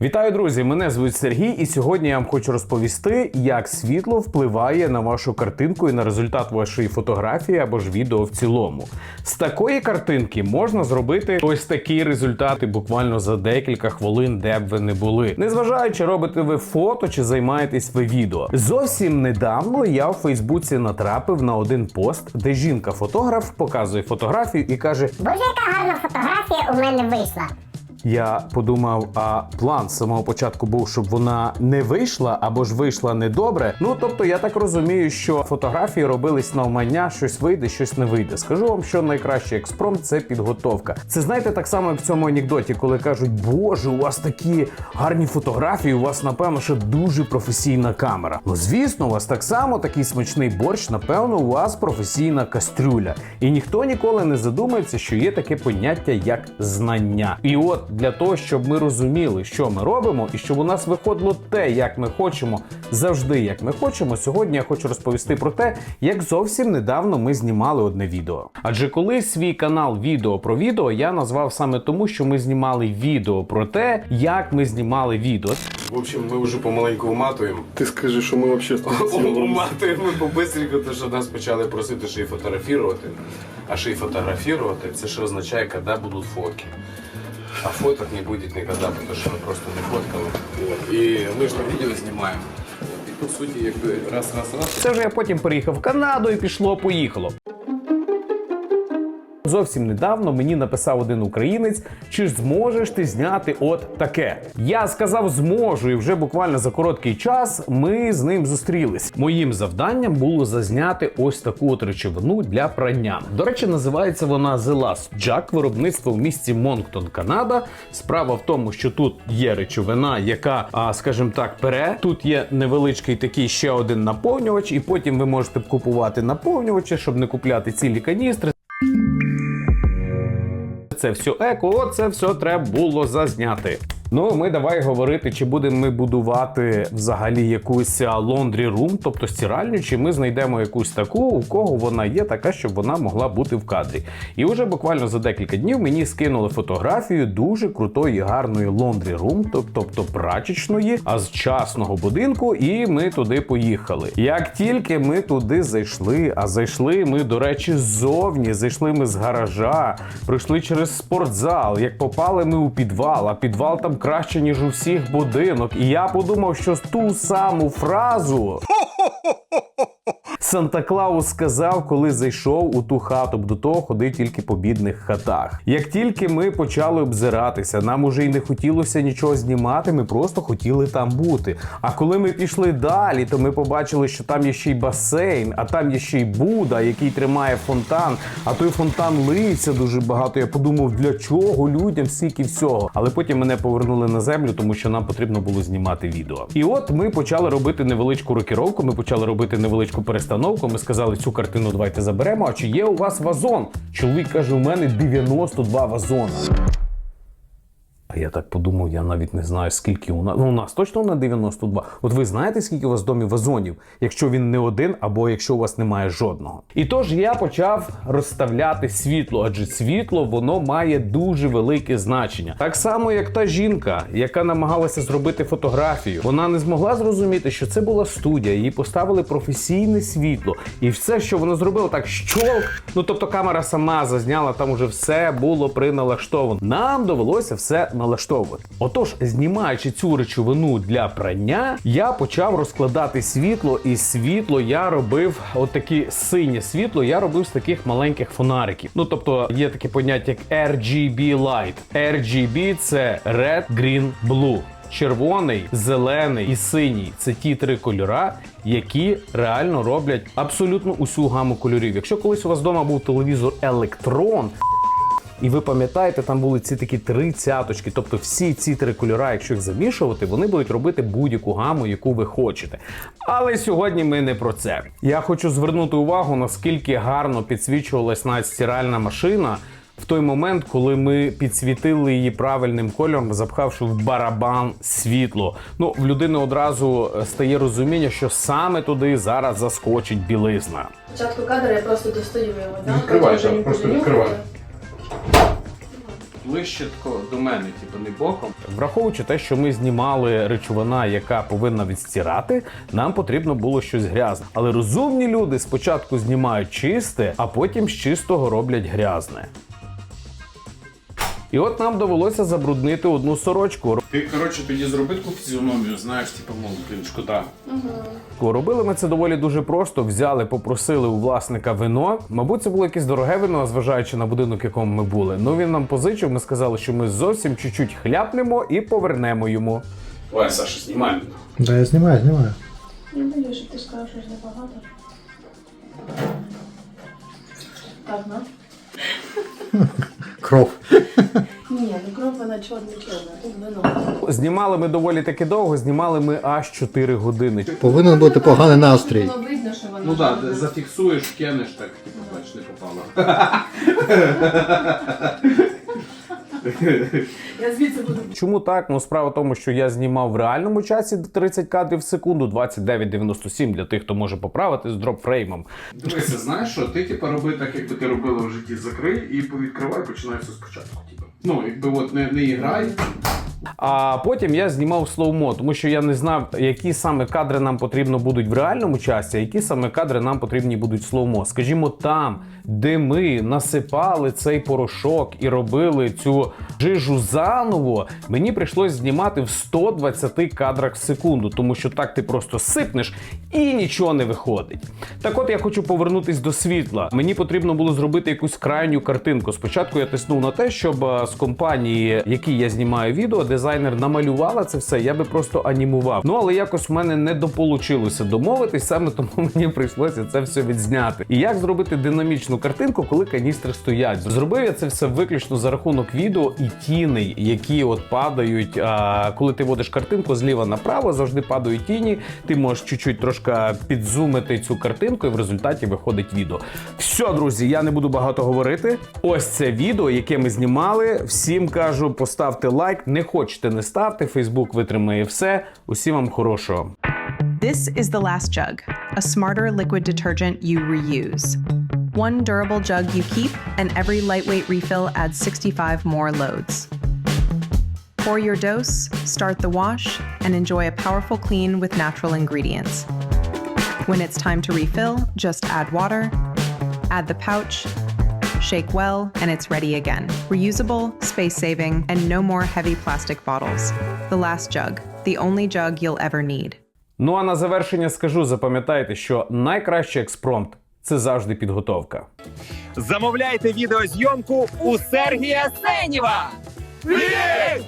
Вітаю, друзі! Мене звуть Сергій, і сьогодні я вам хочу розповісти, як світло впливає на вашу картинку і на результат вашої фотографії або ж відео в цілому. З такої картинки можна зробити ось такі результати буквально за декілька хвилин, де б ви не були. Незважаючи, робите ви фото чи займаєтесь ви відео. Зовсім недавно я у Фейсбуці натрапив на один пост, де жінка-фотограф показує фотографію і каже: Боже, яка гарна фотографія у мене вийшла. Я подумав, а план з самого початку був, щоб вона не вийшла або ж вийшла недобре. Ну тобто, я так розумію, що фотографії робились навмання, щось вийде, щось не вийде. Скажу вам, що найкращий експромт це підготовка. Це знаєте, так само як в цьому анекдоті, коли кажуть, Боже, у вас такі гарні фотографії, у вас, напевно, що дуже професійна камера. Ну звісно, у вас так само такий смачний борщ, напевно, у вас професійна кастрюля. І ніхто ніколи не задумається, що є таке поняття як знання. І от для того, щоб ми розуміли, що ми робимо, і щоб у нас виходило те, як ми хочемо, завжди як ми хочемо. Сьогодні я хочу розповісти про те, як зовсім недавно ми знімали одне відео. Адже коли свій канал відео про відео я назвав саме тому, що ми знімали відео про те, як ми знімали відео. В общем, ми вже помаленьку уматуємо. Ти скажи, що ми взагалі Уматуємо побистренько, тому що нас почали просити ще й фотографувати. А ще й фотографувати, це ж означає, коли будуть фотки. А фоток не будет ніколи, тому що ми просто не фоткали. От. І ми ж на відео знімаємо. От. І по суті, якби раз, раз, раз. Це вже я потім переїхав в Канаду і пішло, поїхало. Зовсім недавно мені написав один українець, чи зможеш ти зняти от таке. Я сказав зможу, і вже буквально за короткий час ми з ним зустрілись. Моїм завданням було зазняти ось таку от речовину для прання. До речі, називається вона The Last Jack, виробництво в місті Монктон, Канада. Справа в тому, що тут є речовина, яка, скажімо так, пере. Тут є невеличкий такий ще один наповнювач, і потім ви можете купувати наповнювачі, щоб не купляти цілі каністри. Це все еко, це все треба було зазняти. Ну, ми давай говорити, чи будемо ми будувати взагалі якусь лондрі рум, тобто стиральню, чи ми знайдемо якусь таку, у кого вона є, така, щоб вона могла бути в кадрі. І вже буквально за декілька днів мені скинули фотографію дуже крутої, гарної лондрі рум, тобто прачечної, а з частного будинку, і ми туди поїхали. Як тільки ми туди зайшли, а зайшли ми, до речі, ззовні, зайшли ми з гаража, пройшли через спортзал. Як попали ми у підвал, а підвал там краще, ніж у всіх будинок. І я подумав, що ту саму фразу. Санта Клаус сказав, коли зайшов у ту хату, бо до того ходив тільки по бідних хатах. Як тільки ми почали обзиратися, нам уже й не хотілося нічого знімати, ми просто хотіли там бути. А коли ми пішли далі, то ми побачили, що там є ще й басейн, а там є ще й Буда, який тримає фонтан. А той фонтан лиється дуже багато. Я подумав, для чого людям стільки всього. Але потім мене повернули на землю, тому що нам потрібно було знімати відео. І от ми почали робити невеличку рокіровку. Ми почали робити невеличку перестановку. Ми сказали, цю картину давайте заберемо. А чи є у вас вазон? Чоловік каже: у мене 92 вазона. Я так подумав, я навіть не знаю, скільки у нас. Ну, у нас точно на 92. От ви знаєте, скільки у вас в домі вазонів, якщо він не один, або якщо у вас немає жодного. І тож я почав розставляти світло, адже світло воно має дуже велике значення. Так само, як та жінка, яка намагалася зробити фотографію. Вона не змогла зрозуміти, що це була студія, їй поставили професійне світло. І все, що вона зробила, так щолк. Ну тобто камера сама зазняла, там уже все було приналаштовано. Нам довелося все налаштовувати. Отож, знімаючи цю речовину для прання, я почав розкладати світло, і світло я робив отакі синє світло. Я робив з таких маленьких фонариків. Ну тобто є таке поняття як RGB Light. RGB – це Red, Green, Blue. Червоний, зелений і синій це ті три кольора, які реально роблять абсолютно усю гаму кольорів. Якщо колись у вас вдома був телевізор Електрон, і ви пам'ятаєте, там були ці такі три цяточки. Тобто всі ці три кольора, якщо їх замішувати, вони будуть робити будь-яку гаму, яку ви хочете. Але сьогодні ми не про це. Я хочу звернути увагу, наскільки гарно підсвічувалась навіть стиральна машина. В той момент, коли ми підсвітили її правильним кольором, запхавши в барабан світло. Ну, в людини одразу стає розуміння, що саме туди зараз заскочить білизна. Спочатку кадра я просто достаю його. Відкривай, так, просто відкривай. Ближче до мене, типу не боком. Враховуючи те, що ми знімали речовина, яка повинна відстирати, нам потрібно було щось грязне. Але розумні люди спочатку знімають чисте, а потім з чистого роблять грязне. І от нам довелося забруднити одну сорочку. Ти, коротше, тоді зроби таку фізіономію, знаєш, типу, мов, блін, шкода. Робили ми це доволі дуже просто. Взяли, попросили у власника вино. Мабуть, це було якесь дороге вино, зважаючи на будинок, в якому ми були. Ну він нам позичив. Ми сказали, що ми зовсім чуть-чуть хляпнемо і повернемо йому. Ой, Саша, знімай. Да, я знімаю, знімаю. Я боюсь, щоб ти сказав, що ж небагато. Так, ну? Кров. Ні, ну кров вона чорна-чорна, тут вино. Знімали ми доволі таки довго. Знімали ми аж 4 години. Повинен бути поганий настрій. Було видно, що вона Ну так, зафіксуєш, кинеш так, типу, бач, не попало. Я звідси буду. Чому так? Ну справа в тому, що я знімав в реальному часі 30 кадрів в секунду, 29.97 для тих, хто може поправити з дропфреймом. Дивися, знаєш що, ти типу роби так, як би ти робила в житті, закрий і повідкривай, починай все спочатку. Ну, якби от не, не іграй. А потім я знімав слоумо, тому що я не знав, які саме кадри нам потрібно будуть в реальному часі, а які саме кадри нам потрібні будуть слоумо. Скажімо, там, де ми насипали цей порошок і робили цю жижу заново, мені прийшлось знімати в 120 кадрах в секунду, тому що так ти просто сипнеш і нічого не виходить. Так от я хочу повернутись до світла. Мені потрібно було зробити якусь крайню картинку. Спочатку я тиснув на те, щоб е, компанії, якій я знімаю відео, дизайнер намалювала це все, я би просто анімував. Ну але якось в мене не дополучилося домовитись, саме тому мені прийшлося це все відзняти. І як зробити динамічну картинку, коли каністри стоять? Зробив я це все виключно за рахунок відео і тіней, які от падають. А, коли ти водиш картинку зліва направо, завжди падають тіні. Ти можеш чуть-чуть трошки підзумити цю картинку, і в результаті виходить відео. Все, друзі, я не буду багато говорити. Ось це відео, яке ми знімали. Всім кажу, поставте лайк. Не хочете, не ставте. Фейсбук витримає все. Усім вам хорошого. This is the last jug, a smarter liquid detergent you reuse. One durable jug you keep, and every lightweight refill adds 65 more loads. Pour your dose, start the wash, and enjoy a powerful clean with natural ingredients. When it's time to refill, just add water, add the pouch, shake well, and it's ready again. Reusable, space saving, and no more heavy plastic bottles. The last jug, the only jug you'll ever need. Ну а на завершення скажу: запам'ятайте, що найкращий експромт це завжди підготовка. Замовляйте відеозйомку у Сергія Сенєва! Привіт!